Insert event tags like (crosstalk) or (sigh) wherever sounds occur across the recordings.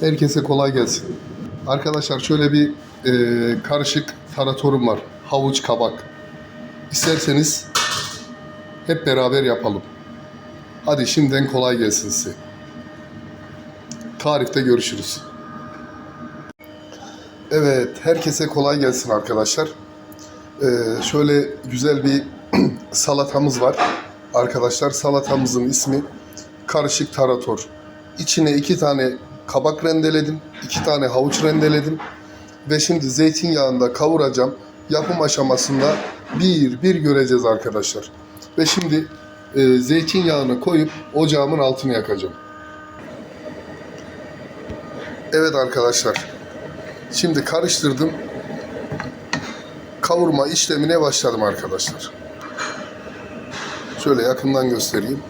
Herkese kolay gelsin. Arkadaşlar şöyle bir e, karışık taratorum var. Havuç kabak. İsterseniz hep beraber yapalım. Hadi şimdiden kolay gelsin size. Tarifte görüşürüz. Evet, herkese kolay gelsin arkadaşlar. Ee, şöyle güzel bir (clears throat) salatamız var. Arkadaşlar salatamızın ismi karışık tarator. İçine iki tane kabak rendeledim, iki tane havuç rendeledim ve şimdi zeytinyağında kavuracağım. Yapım aşamasında bir bir göreceğiz arkadaşlar. Ve şimdi e, zeytinyağını koyup ocağımın altını yakacağım. Evet arkadaşlar. Şimdi karıştırdım. Kavurma işlemine başladım arkadaşlar. Şöyle yakından göstereyim.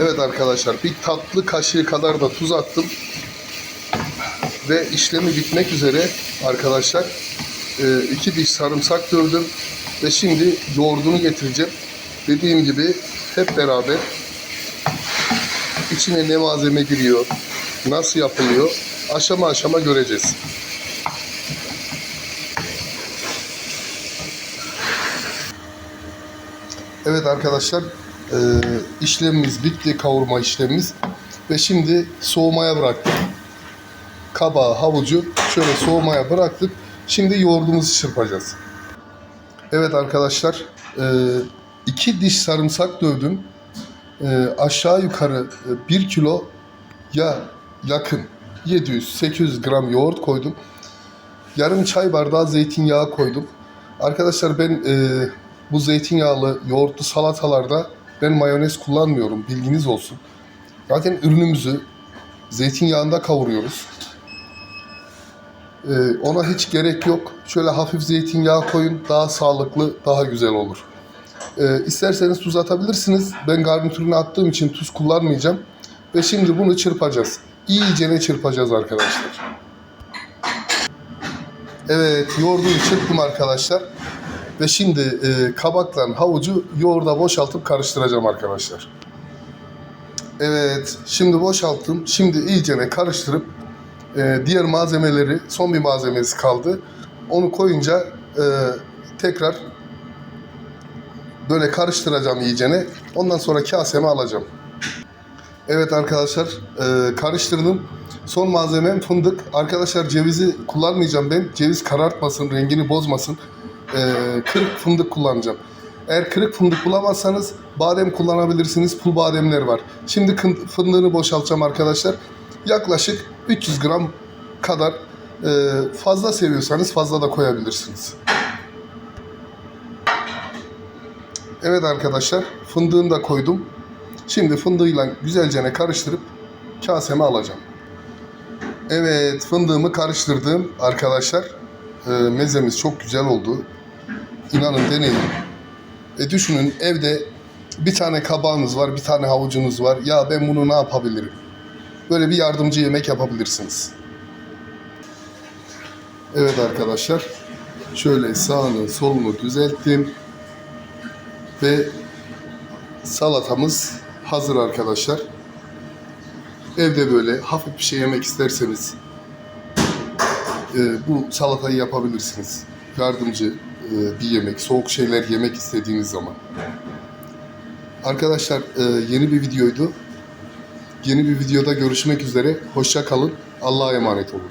Evet arkadaşlar bir tatlı kaşığı kadar da tuz attım. Ve işlemi bitmek üzere arkadaşlar. Ee, iki diş sarımsak dövdüm. Ve şimdi yoğurdunu getireceğim. Dediğim gibi hep beraber içine ne malzeme giriyor, nasıl yapılıyor aşama aşama göreceğiz. Evet arkadaşlar e, işlemimiz bitti kavurma işlemimiz ve şimdi soğumaya bıraktık. Kabağı, havucu şöyle soğumaya bıraktık. Şimdi yoğurdumuzu çırpacağız. Evet arkadaşlar e, iki diş sarımsak dövdüm. E, aşağı yukarı 1 kilo ya yakın 700-800 gram yoğurt koydum. Yarım çay bardağı zeytinyağı koydum. Arkadaşlar ben e, bu zeytinyağlı yoğurtlu salatalarda ben mayonez kullanmıyorum. Bilginiz olsun. Zaten ürünümüzü zeytinyağında kavuruyoruz. E, ona hiç gerek yok. Şöyle hafif zeytinyağı koyun. Daha sağlıklı, daha güzel olur. E, isterseniz tuz atabilirsiniz. Ben garnitürünü attığım için tuz kullanmayacağım. Ve şimdi bunu çırpacağız. İyice ne çırpacağız arkadaşlar. Evet, yoğurdunu çırptım arkadaşlar. Ve şimdi e, kabakla havucu yoğurda boşaltıp karıştıracağım arkadaşlar. Evet, şimdi boşalttım. Şimdi iyicene karıştırıp e, diğer malzemeleri, son bir malzemesi kaldı. Onu koyunca e, tekrar böyle karıştıracağım iyicene. Ondan sonra kaseme alacağım. Evet arkadaşlar e, karıştırdım. Son malzemem fındık. Arkadaşlar cevizi kullanmayacağım ben. Ceviz karartmasın, rengini bozmasın. E, kırık fındık kullanacağım. Eğer kırık fındık bulamazsanız badem kullanabilirsiniz. Pul bademler var. Şimdi fındığını boşaltacağım arkadaşlar. Yaklaşık 300 gram kadar e, fazla seviyorsanız fazla da koyabilirsiniz. Evet arkadaşlar fındığını da koydum. Şimdi fındığıyla güzelce karıştırıp kaseme alacağım. Evet fındığımı karıştırdım arkadaşlar. Ee, mezemiz çok güzel oldu. İnanın deneyin. E düşünün evde bir tane kabağınız var, bir tane havucunuz var. Ya ben bunu ne yapabilirim? Böyle bir yardımcı yemek yapabilirsiniz. Evet arkadaşlar. Şöyle sağını solunu düzelttim. Ve salatamız hazır arkadaşlar. Evde böyle hafif bir şey yemek isterseniz e, bu salatayı yapabilirsiniz. Yardımcı e, bir yemek, soğuk şeyler yemek istediğiniz zaman. Arkadaşlar e, yeni bir videoydu. Yeni bir videoda görüşmek üzere. Hoşça kalın. Allah'a emanet olun.